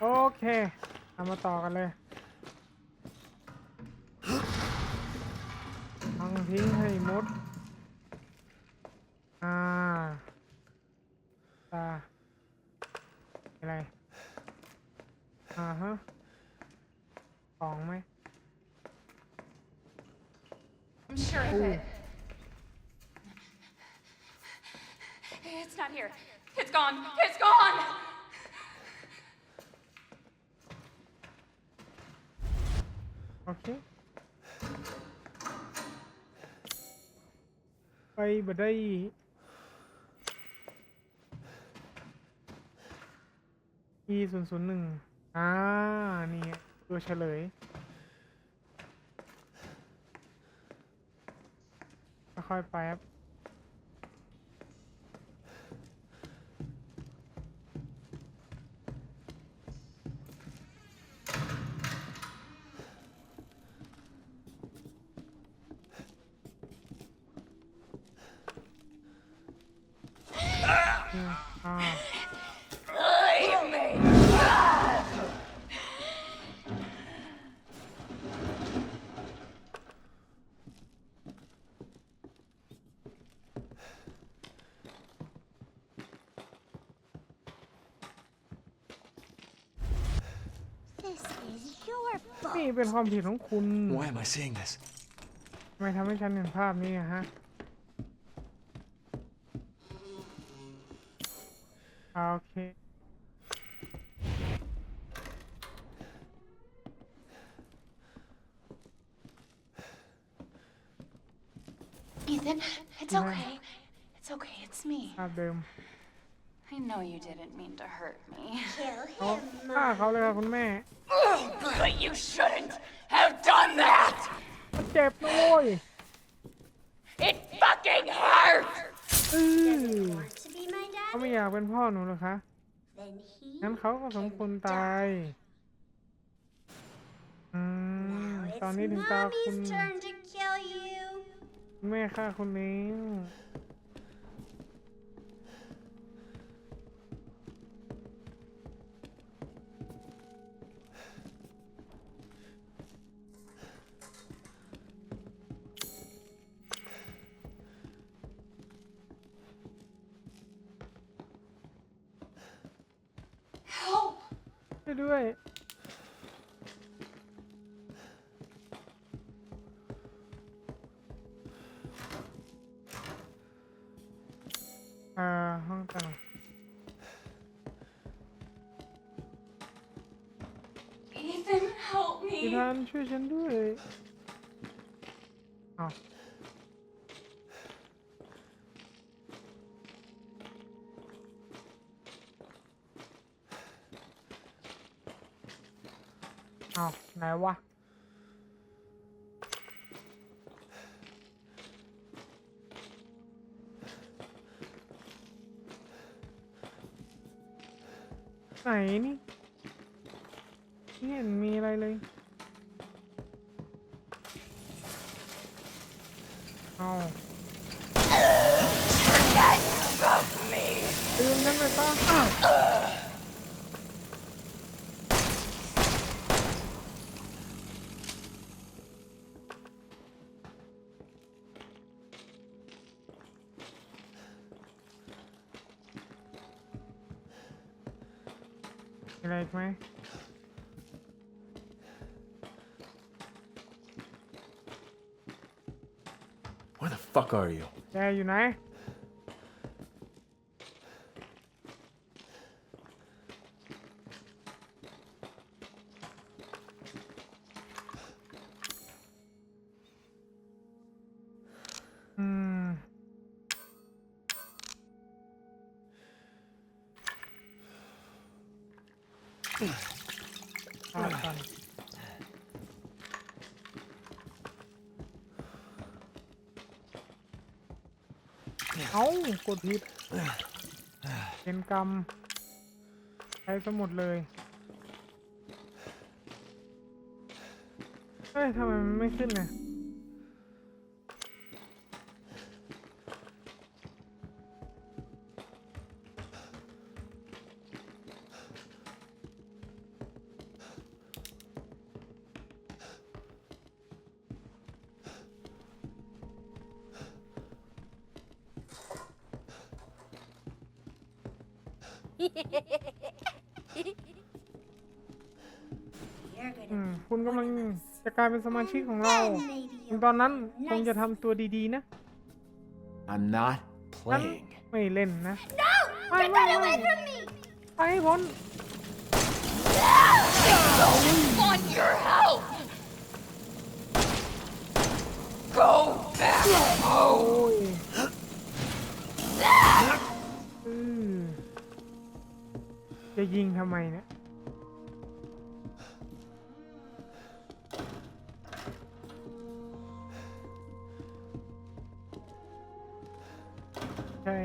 โอเคเอามาต่อกันเลยทังทิ้งให้มด อ่า ตา อะไร อ่าฮะของไหม I'm sure of it. It's not here. It's gone. It's gone. โอเคไปบดได้ e ศูนย์ศูนย์หนึ่งอ่า นี่ตัวเฉลยค่อยไปครับ This is your นี่ fault. เป็นความผิดของคุณ Why am I seeing this? ทำไมทำให้ฉันเห็นภาพนี้อะฮะ อ่าโอเค Ethan, it's Yeah. okay. It's okay. It's me. ภาพเดิม I know you didn't mean to hurt me. Kill เขา him, ฆ่า Mom. เขาเลยค่ะคุณแม่ But you shouldn't have done that. มันเจ็บนะโว้ย It fucking hurt. อือ Want to be my เขา dad? ไม่อยากเป็นพ่อหนูเหรอคะ Then he งั้นเขาก็สมควรตาย อืม Now ตอน it's นี้ถึงตาคุณ mommy's turn to kill you. คุณแม่ฆ่าคุณเอง ช่วยด้วยอ่าห้องต่าง Ethan, help พี่ me. ทานช่วยฉันด้วยเอาเไหนวะ ไหนนี่ไม่เห็นมีอะไรเลย เอาลืมฉันไปซะ มีอะไรอีกไหม Where the fuck are you? แกอ อาก่อนเอากดผิดเป็นกรรมใช้สมุดเลย เฮ้ยทำไมมันไม่ขึ้นเนี่ย You're อื gonna มคุณกำลังจะกลายเป็นสมาชิกของเรา then maybe ถึง you'll ตอนนั้นคงจะทำตัวดีๆนะ I'm not งั้น playing. ไม่เล่นนะ No! Wait, Get wait, that away wait. from me! ไปให้พ้น Want your help! Go back โอ้ย จะยิงทำไมเนี่ยใช่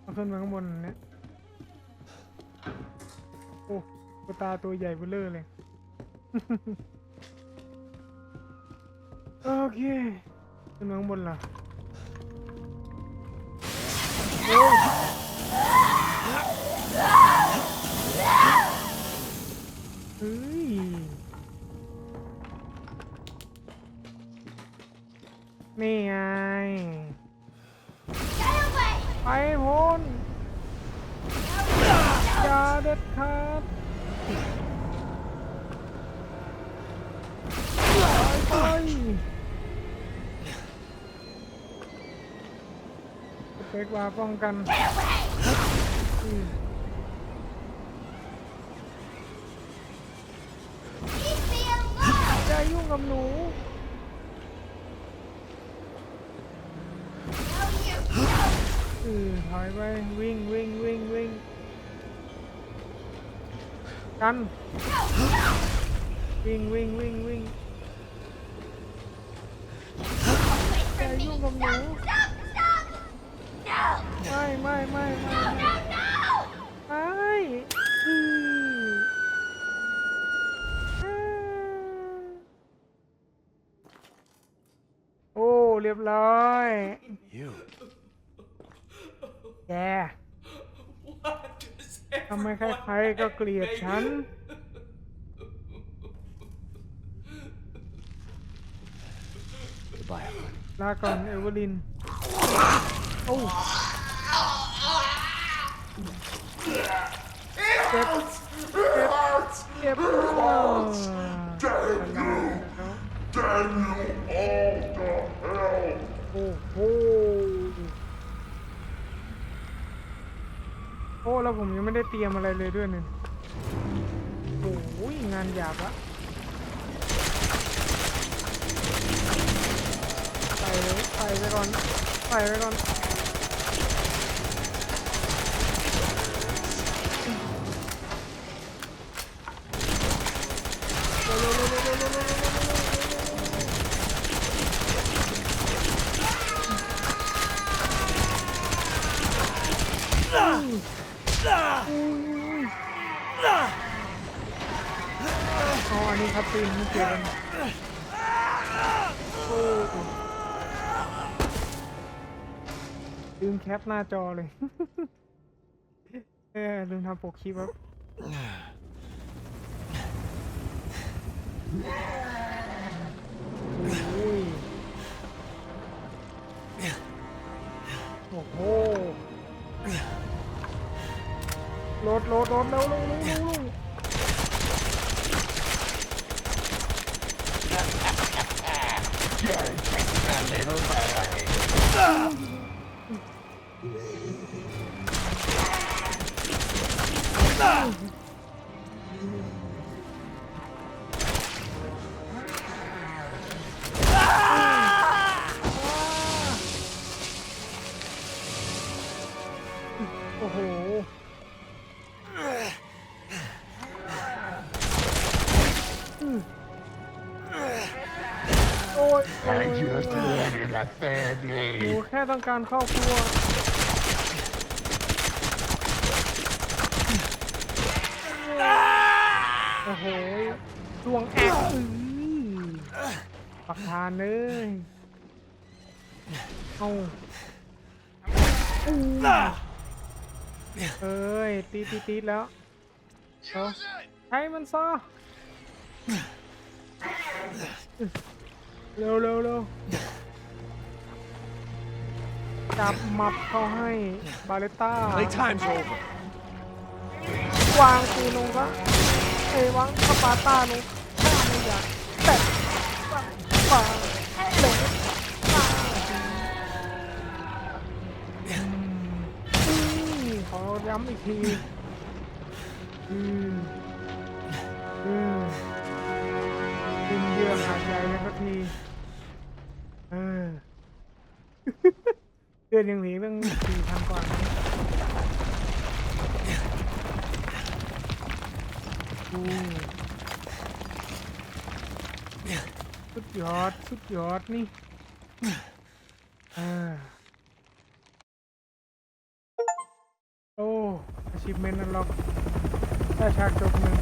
เอาขึ้นมาข้างบนเนี่ยโอ้ตัวตาตัวใหญ่เบ้อเร่อเลย โอเค ขึ้นมาข้างบนเหรอโอ้ เฮ้ยนี่ไง Get away! ไปพ้นอย่าเด็ดขาดไปไปสเปกว่าป้องกันอืม Leave me alone! อย่ายุ่งกับหนู No, you อื อถอยไปวิ่งวิ่งวิ่งวิ่งกันวิ่งวิ่งวิ่งวิ่ง away อย่ายุ่งกับหนูไม่ไม่ไม่ไม่ไม่โอ้เรียบร้อย You. แกทำไมใครๆก็เกลียดฉัน Goodbye, Evelyn. ลาก่อนเอเวอร์ลิน โอ้เจ็บเจ็บเจ็บโอ้โอ้โห โอ้แล้วผมยังไม่ได้เตรียมอะไรเลยด้วยเนี่ยโอ้ยงานหยาบละไปเลยไปไปก่อนไปไปก่อน อ๋ออันนี้ครับตีนไม่เกี่ยวกันลืมแคปหน้าจอเลย เออลืมทำปกคลิปครับโอ้ย โหลดโหลดโหลดเร็วเร็วเร็วเร็วเร็ว โอ้ย just wanted a ห family. นูแค่ต้องการครอบครัว โอ้โหดวงแอกอื้อปักทานเลยเอาอู้เอ้ย ตีตีตีแล้วเอาใช้มันซะ เร็วเร็วเร็วจับมับเข้าให้บาเลต้า Playtime's over. วางปืนลงซะเอ้ยวางสปาร์ต้าลงข้าไม่อยากแตะปังปังเล็กปังอืมอืมขอย้ำอีกทีอืมอืมกินเยื่อหาดใหญ่เลยสักที เออเดือนยังหลือตั้งสี่พันกว่านะอู้สุดยอด สุดยอดนี่อ่าโอ้ achievement นั่นล็อกได้ฉากจบหนึ่ง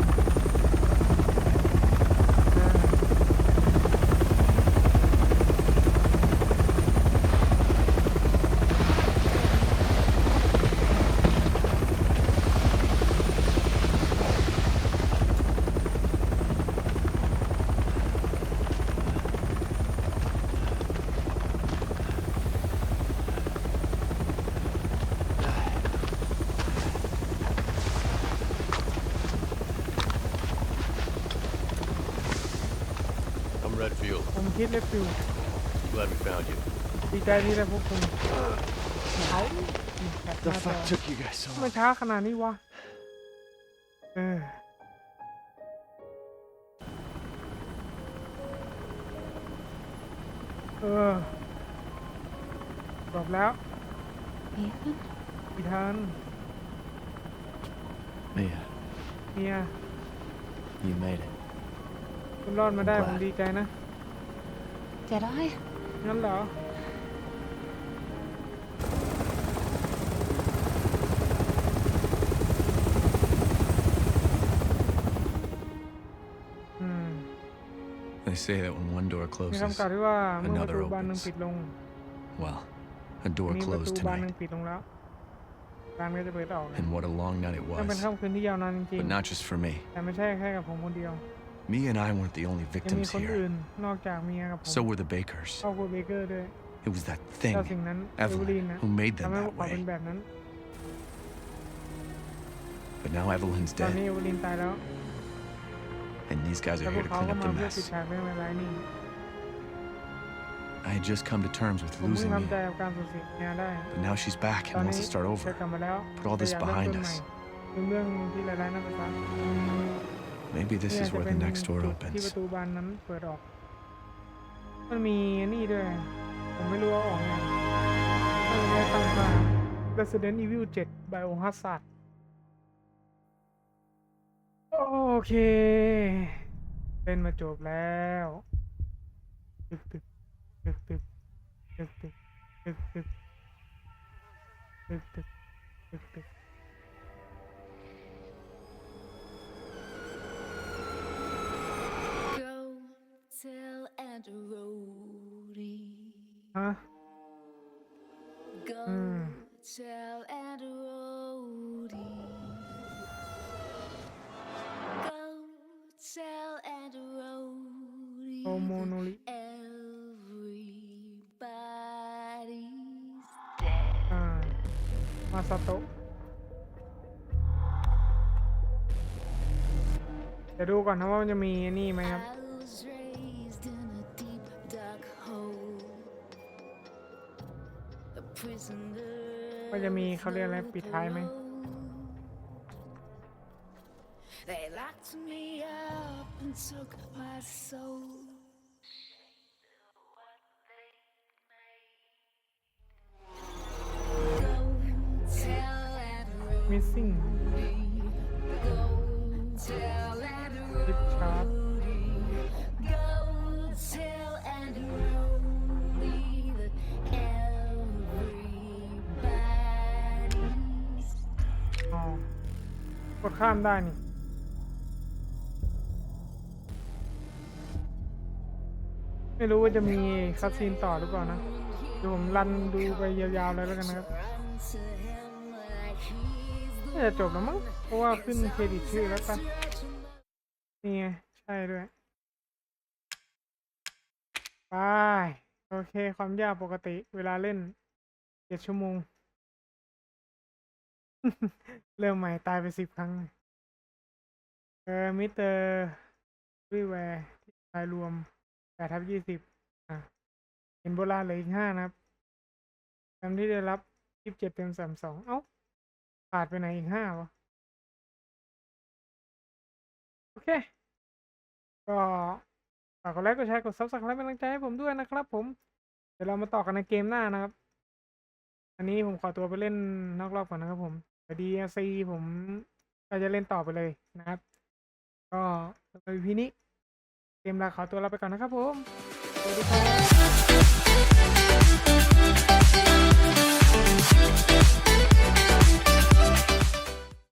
คิดเลยฟิว Glad we found you. ดีใจที่ได้พบคุณเขาแปดห The น้าจอ fuck took you guys so ทำไม long? ช้าขนาดนี้วะ เออ เออจบแล้ว Ethan? อีทัน Mia, เมีย you made it. คุณรอดมาได้ ผมดีใจนะ Did I? งั้นเหรออืม They say that when one door มี closes, คำกล่าวที่ว่าเมื่อประตู another บานหนึ่ง opens. ปิดลง well, a door มีประตู closed บานหนึ่ง tonight. ปิดลงแล้วบานก็จะเปิดออกนะ And what a long night it มันเป็น was. ค่ำคืนที่ยาวนานจริง But not just for me. ๆแต่ไม่ใช่แค่กับผมคนเดียว Mia and I weren't the only ยังมี victims คนอื่น here. นอกจากเมียกับผม So were the Bakers. ครอบครัวเบเกอร์ด้วย It was that เจ้าสิ่ง thing, นั้นเอเวอรีน Evelyn, นะ who made ทำ them ให้ that พวกเขาเป็น way. แบบนั้น But now Evelyn's ตอนนี้ dead, เอเวอรีนตายแล้ว and these guys แต่ are พว here ก to เขา clean ก็ up มา the เพื่อปิด mess. ฉากเรื่องร้ายๆนี่ I had just come to terms with ผมเพิ่ง losing ทำใจ Mia, กับการสูญเสียเมียได้ but now she's back ตอน and นี้ wants to start เธอ over. กลับมาแล้ว Put all this แต่อยากเริ่ม behind ต้นใหม่ us. เป็นเรื่องที่ร้ายๆน่าสงสาร Maybe this นี่อา is จจะ where เป็ the น next door จุดที่ป opens. ระตูบานนั้นเปิดออก มันมีนี่ด้วย ผมไม่รู้ว่าออกไงมันได้ตั้งค่า Resident Evil 7 Biohazard โอเค เล่นมาจบแล้วตึกตึกตึกตึกตึกตึกตึกตึกตึกตึกตึกตึก โมโนริอ่ามาซาตะเดี๋ยวดูก่อนนะว่ามันจะมีนี่ไหมครับ ว่าจะมีเขาเรียกอะไรปิดท้ายไหม They locked me up and took my soul. ข้ามได้นี่ ไม่รู้ว่าจะมีคัสซีนต่อหรือเปล่านะเดี๋ยวผมรันดูไปยาวๆเลยแล้วกันนะครับน่าจะจบแล้วมั้ง เพราะว่าขึ้นเครดิตชื่อแล้วปะนี่ไง ใช่ด้วย ไป โอเค ความยากปกติ เวลาเล่นเจ็ดชั่วโมง เริ่มใหม่ตายไปสิบครั้ง เออ มิเตอร์วิแวร์ที่ตายรวมแปดทับยี่สิบอะเห็นโบราณเหลืออีกห้านะครับจำที่ได้รับยี่สิบเจ็ดเต็มสามสองเอ้าขาดไปไหนอีกห้าวะ โอเค ก็ฝากกดไลค์กดแชร์กดซับสไครป์เป็นกำลังใจให้ผมด้วยนะครับผม เดี๋ยวเรามาต่อกันในเกมหน้านะครับ อันนี้ผมขอตัวไปเล่นนอกรอบก่อนนะครับผม DLC ผมก็จะเล่นต่อไปเลยนะครับ ก็ในพีนี้เกมลาขอตัวเราไปก่อนนะครับผม สวัสดีครับ